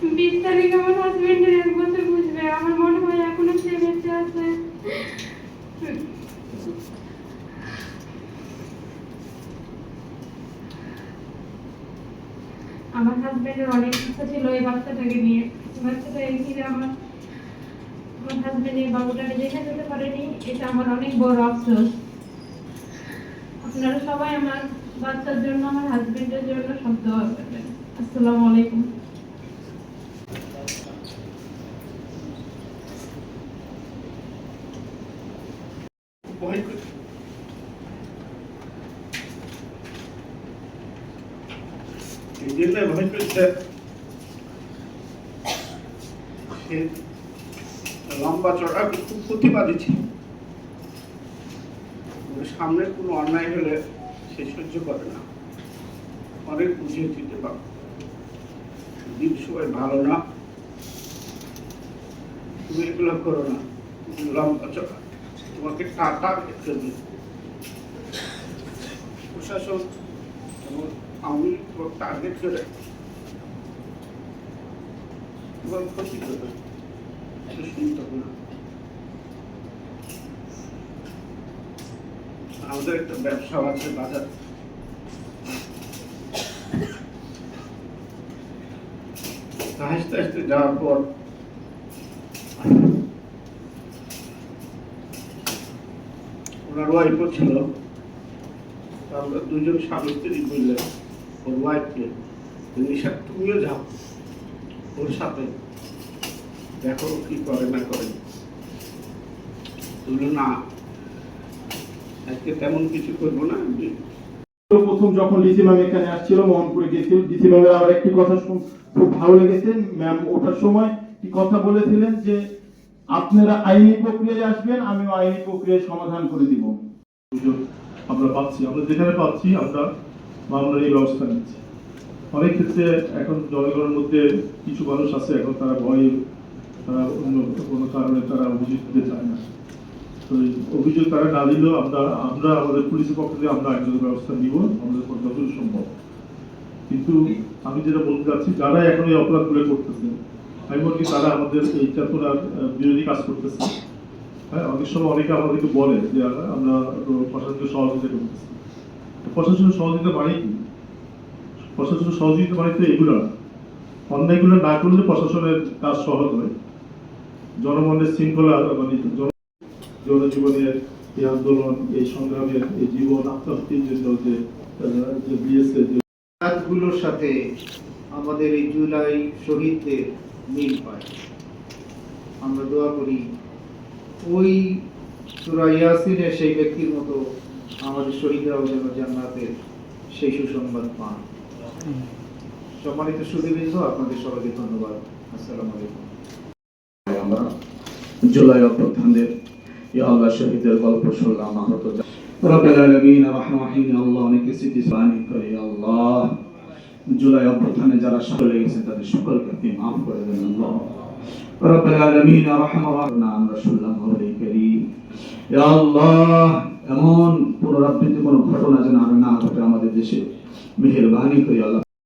আমার হাজবেন্ডের অনেক ইচ্ছা ছিল এই বাচ্চাটাকে নিয়ে। বাচ্চাটাকে ঘিরে আমার আমার হাজবেন্ড এই বাবুটাকে দেখে যেতে পারেনি। এটা আমার অনেক বড় আফসোস। আপনারা সবাই আমার বাচ্চার জন্য, আমার হাজবেন্ডের জন্য করবেন। আসসালামু আলাইকুম। ভয় করে। ভয় করছে। সে লম্বা চড়া খুব প্রতিবাদী ছিল। সামনে কোনো অন্যায় হলে সে সহ্য করে না। অনেক বুঝিয়ে দিতে পারে দিন সময় ভালো না। তুমি এগুলো করো না। লম্বা চড়া। তোমাকে টাকা দেখতে দিই প্রশাসন এবং আমি টার্গেট করে তোমার ক্ষতি করবে শুনতে না আমাদের একটা ব্যবসা আছে বাজার হাসতে হাসতে যাওয়ার পর ওনার ওয়াইফও ছিল। আমরা দুজন স্বামী স্ত্রী বললেন ওর ওয়াইফকে নিশা তুমিও যাও ওর সাথে। দেখো কি করে না করে। বলল, না, আজকে তেমন কিছু করব না প্রথম যখন লিসি ম্যাম এখানে আসছিল, মোহনপুরে গেছিল লিসি ম্যামের আমার একটি কথা খুব ভালো লেগেছে। ম্যাম ওঠার সময় কি কথা বলেছিলেন যে আপনারা আইনি প্রক্রিয়ায় আসবেন আমি আইনি প্রক্রিয়ায় সমাধান করে দিব। আমরা পাচ্ছি। আমরা যেখানে পাচ্ছি, আমরা মামলার এই ব্যবস্থা নিচ্ছি। অনেক ক্ষেত্রে এখন জনগণের মধ্যে কিছু মানুষ আছে, এখন তারা ভয়ে, তারা অন্য কোনো কারণে তারা অভিযোগ দিতে চায় না। তো অভিযোগ তারা না দিলেও আমরা আমরা আমাদের পুলিশের পক্ষ থেকে আমরা আইনগত ব্যবস্থা নিব, আমাদের যতদূর সম্ভব। কিন্তু আমি যেটা বলতে চাচ্ছি, যারা এখন এই অপরাধগুলো করতেছে আমি বলি তারা আমাদের এই চেতনার আহ, বিরোধী কাজ করতেছে। হ্যাঁ অনেক সময় অনেকে আমাদেরকে বলে যে আমরা প্রশাসনকে সহযোগিতা করতেছি। প্রশাসনের সহযোগিতা মানে কি? প্রশাসনের সহযোগিতা মানে তো এগুলো। না অন্যায়গুলো না করলে প্রশাসনের কাজ সহজ হয়। জনমনের শৃঙ্খলা মানে জনজীবনের এই আন্দোলন এই সংগ্রামের এই জীবন আত্মহত্যের জন্য যে দিয়েছে যে সাথে আমাদের এই জুলাই শহীদদের মিল পায়। আমরা দোয়া করি ওই সুরা ইয়াসিনের সেই ব্যক্তির মতো আমাদের শহীদরাও যেন জান্নাতের সেই সুসংবাদ পান। সম্মানিত সুদীবৃন্দ আপনাদের সবাইকে ধন্যবাদ। আসসালামু আলাইকুম। আমরা জুলাই অভ্যুত্থানের ইয়া আল্লাহ শহীদের গল্প শুনলাম আহত রব্বুল আলামিন রহমান রহিম আল্লাহ অনেকে স্মৃতি করে ইয়া আল্লাহ। জুলাই অভ্যুত্থানে যারা সকলে গেছেন তাদের সকলকে আপনি মাফ করে দেন আল্লাহ। রব্বুল আলামিন রহমান রহিম আমরা ইয়া আল্লাহ, এমন কোনো ঘটনা যেন আর না ঘটে আমাদের দেশে। করে আল্লাহ।